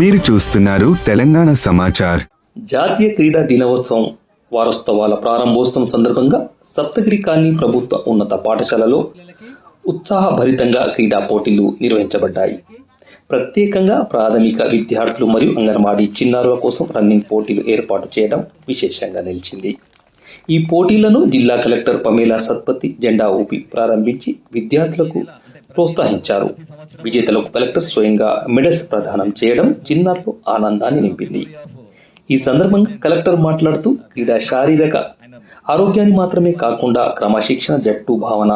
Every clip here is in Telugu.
మీరు చూస్తున్నారు తెలంగాణ సమాచార్. జాతీయ క్రీడా దినోత్సవం వారోత్సవాల ప్రారంభోత్సవం సందర్భంగా సప్తగిరి కాలనీ ప్రభుత్వ ఉన్నత పాఠశాలలో ఉత్సాహభరితంగా క్రీడా పోటీలు నిర్వహించబడ్డాయి. ప్రత్యేకంగా ప్రాథమిక విద్యార్థులు మరియు అంగన్వాడీ చిన్నారుల కోసం రన్నింగ్ పోటీలు ఏర్పాటు చేయడం విశేషంగా నిలిచింది. ఈ పోటీలను జిల్లా కలెక్టర్ పమేలా సత్పతి జెండా ఊపి ప్రారంభించి విద్యార్థులకు ప్రోత్సహించారు. విజేతలకు కలెక్టర్ స్వయంగా మెడల్స్ ప్రదానం చేయడం చిన్నారులు ఆనందాన్ని నింపింది. ఈ సందర్భంగా కలెక్టర్ మాట్లాడుతూ క్రీడా శారీరక ఆరోగ్యాన్ని మాత్రమే కాకుండా క్రమశిక్షణ జట్టు భావన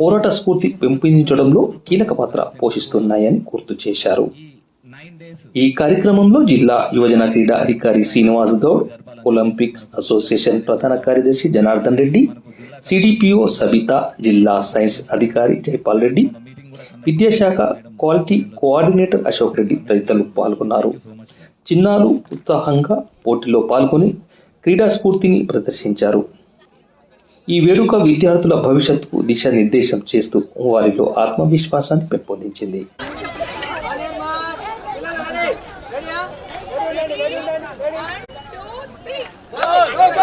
పోరాట స్ఫూర్తి పెంపొందించడంలో కీలక పాత్ర పోషిస్తున్నాయని గుర్తు చేశారు. ఈ కార్యక్రమంలో జిల్లా యువజన క్రీడా అధికారి శ్రీనివాస్ గౌడ్ ఒలింపిక్స్ అసోసియేషన్ ప్రధాన కార్యదర్శి జనార్దన్ రెడ్డి సిడిపిఓ సబిత జిల్లా సైన్స్ అధికారి జైపాల్ రెడ్డి విద్యాశాఖ క్వాలిటీ కోఆర్డినేటర్ అశోక్ రెడ్డి తదితరులు పాల్గొన్నారు. చిన్నారులు ఉత్సాహంగా పోటీలో పాల్గొని క్రీడా స్ఫూర్తిని ప్రదర్శించారు. ఈ వేడుక విద్యార్థుల భవిష్యత్తుకు దిశానిర్దేశం చేస్తూ వారిలో ఆత్మవిశ్వాసాన్ని పెంపొందించింది. Thank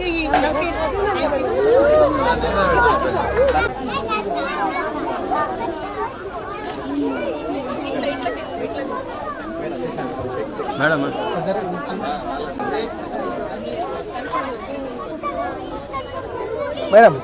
you. You you. Madam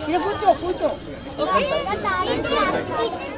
ఇక్కడ కూర్చో కూర్చో Okay.